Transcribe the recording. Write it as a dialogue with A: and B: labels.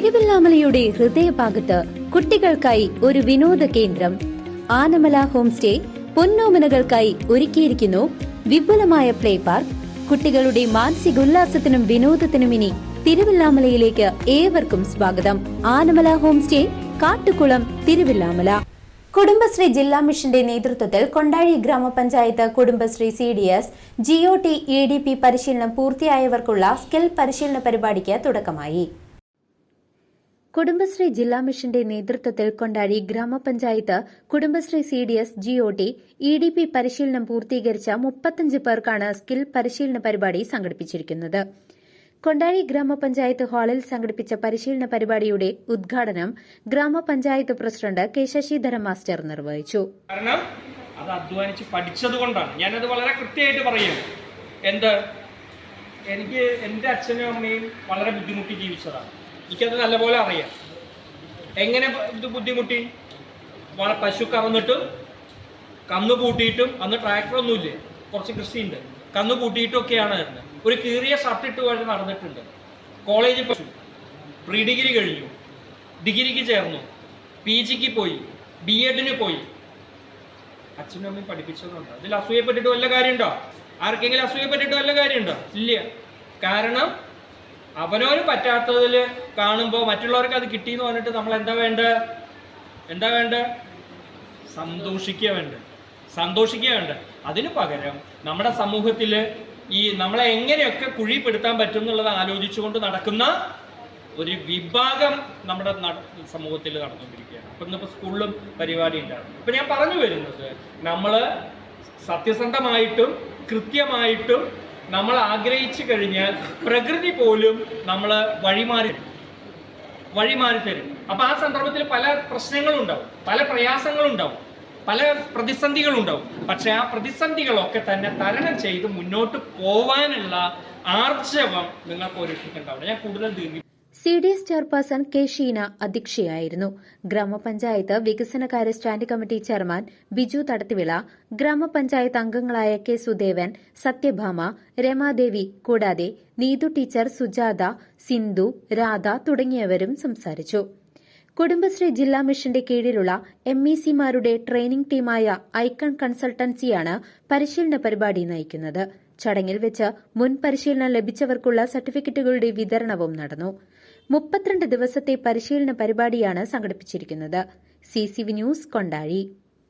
A: തിരുവല്ലാമലയുടെ ഹൃദയഭാഗത്ത് കുട്ടികൾക്കായി ഒരു വിനോദ കേന്ദ്രം. ആനമല ഹോം സ്റ്റേ പൊന്നോമനകൾക്കായി ഒരുക്കിയിരിക്കുന്നു. വിപുലമായ പ്ലേ പാർക്ക്. കുട്ടികളുടെ മാനസികോല്ലാസത്തിനും വിനോദത്തിനും ഇനി തിരുവല്ലാമലയിലേക്ക് ഏവർക്കും സ്വാഗതം. Anamala home stay Kattukulam Thiruvillwamala. Kudumbashree ജില്ലാ മിഷന്റെ നേതൃത്വത്തിൽ കൊണ്ടാഴി ഗ്രാമപഞ്ചായത്ത് Kudumbashree C D S G O T E D P പരിശീലനം പൂർത്തിയായവർക്കുള്ള സ്കിൽ പരിശീലന പരിപാടിക്ക് തുടക്കമായി. കുടുംബശ്രീ ജില്ലാ മിഷന്റെ നേതൃത്വത്തിൽ കൊണ്ടാടി ഗ്രാമപഞ്ചായത്ത് Kudumbashree C D S G O T E D P പരിശീലനം പൂർത്തീകരിച്ച മുപ്പത്തഞ്ച് പേർക്കാണ് സ്കിൽ പരിശീലന പരിപാടി സംഘടിപ്പിച്ചിരിക്കുന്നത്. കൊണ്ടാഴി ഗ്രാമപഞ്ചായത്ത് ഹാളിൽ സംഘടിപ്പിച്ച പരിശീലന പരിപാടിയുടെ ഉദ്ഘാടനം ഗ്രാമപഞ്ചായത്ത് പ്രസിഡന്റ് കെ ശശിധരൻ മാസ്റ്റർ നിർവഹിച്ചു.
B: കാരണം അത് പഠിച്ചതുകൊണ്ടാണ്. വളരെ കൃത്യമായിട്ട് എന്ത്? എനിക്ക് എന്റെ അച്ഛനും അമ്മയും വളരെ ബുദ്ധിമുട്ടി ജീവിച്ചതാണ്. എനിക്കത് നല്ലപോലെ അറിയാം. എങ്ങനെ ഇത് ബുദ്ധിമുട്ടി? പശു കറന്നിട്ട് കന്ന് കൂട്ടിയിട്ടും അന്ന് ട്രാക്ടറൊന്നുമില്ലേ കുറച്ച് കൃഷിയുണ്ട്. കന്ന് കൂട്ടിയിട്ടൊക്കെയാണ് വരുന്നത് ഒരു കീറിയ ഷർട്ട് ഇട്ട് വഴി നടന്നിട്ടുണ്ട്. കോളേജിൽ പശു പ്രീ ഡിഗ്രി കഴിഞ്ഞു. ഡിഗ്രിക്ക് ചേർന്നു. പി ജിക്ക് പോയി. ബി എഡിന് പോയി. അച്ഛനും അമ്മയും പഠിപ്പിച്ചതുകൊണ്ട് അതിൽ അസൂയപ്പെട്ടിട്ട് വല്ല കാര്യമുണ്ടോ? ആർക്കെങ്കിലും അസൂയപ്പെട്ടിട്ട് വല്ല കാര്യമുണ്ടോ? ഇല്ല. കാരണം അവനവന് പറ്റാത്തതിൽ കാണുമ്പോൾ മറ്റുള്ളവർക്ക് അത് കിട്ടി എന്ന് പറഞ്ഞിട്ട് നമ്മൾ എന്താ വേണ്ട? എന്താ വേണ്ട? സന്തോഷിക്കുക വേണ്ട? സന്തോഷിക്കുക വേണ്ട? അതിന് പകരം നമ്മുടെ സമൂഹത്തിൽ ഈ നമ്മളെ എങ്ങനെയൊക്കെ കുഴിപ്പെടുത്താൻ പറ്റും എന്നുള്ളത് ആലോചിച്ചുകൊണ്ട് നടക്കുന്ന ഒരു വിഭാഗം നമ്മുടെ സമൂഹത്തിൽ നടന്നുകൊണ്ടിരിക്കുകയാണ്. അപ്പം ഇന്നിപ്പോൾ സ്കൂളിലും പരിപാടി ഉണ്ടാകും ഇപ്പം ഞാൻ പറഞ്ഞു വരുന്നത് നമ്മൾ സത്യസന്ധമായിട്ടും കൃത്യമായിട്ടും നമ്മൾ ആഗ്രഹിച്ചു കഴിഞ്ഞാൽ പ്രകൃതി പോലും നമ്മൾ വഴിമാറി വഴിമാറി തരും. അപ്പൊ ആ സന്ദർഭത്തിൽ പല പ്രശ്നങ്ങളും ഉണ്ടാവും പല പ്രയാസങ്ങളും ഉണ്ടാവും പല പ്രതിസന്ധികളുണ്ടാവും. പക്ഷെ ആ പ്രതിസന്ധികളൊക്കെ തന്നെ തരണം ചെയ്ത് മുന്നോട്ട് പോവാനുള്ള ആർജവം നിങ്ങൾക്ക് ഓരോരുത്തർക്കുണ്ടാവണം ഞാൻ കൂടുതൽ ദീർഘി
A: C D S chairperson K Sheena അധ്യക്ഷയായിരുന്നു. ഗ്രാമപഞ്ചായത്ത് വികസനകാര്യ standing committee chairman Biju Thadathivila ഗ്രാമപഞ്ചായത്ത് അംഗങ്ങളായ കെ സുദേവൻ സത്യഭാമ രമാദേവി കൂടാതെ നീതു ടീച്ചർ സുജാത സിന്ധു രാധ തുടങ്ങിയവരും സംസാരിച്ചു. കുടുംബശ്രീ ജില്ലാ മിഷന്റെ കീഴിലുള്ള എം ഇ സിമാരുടെ ട്രെയിനിംഗ് ടീമായ ഐക്കൺ കൺസൾട്ടൻസിയാണ് പരിശീലന പരിപാടി നയിക്കുന്നത്. ചടങ്ങിൽ വെച്ച് മുൻ പരിശീലനം ലഭിച്ചവർക്കുള്ള സർട്ടിഫിക്കറ്റുകളുടെ വിതരണവും നടന്നു. മുപ്പത്തിരണ്ട് ദിവസത്തെ പരിശീലന പരിപാടിയാണ് സംഘടിപ്പിച്ചിരിക്കുന്നത്. C news Kondazhi.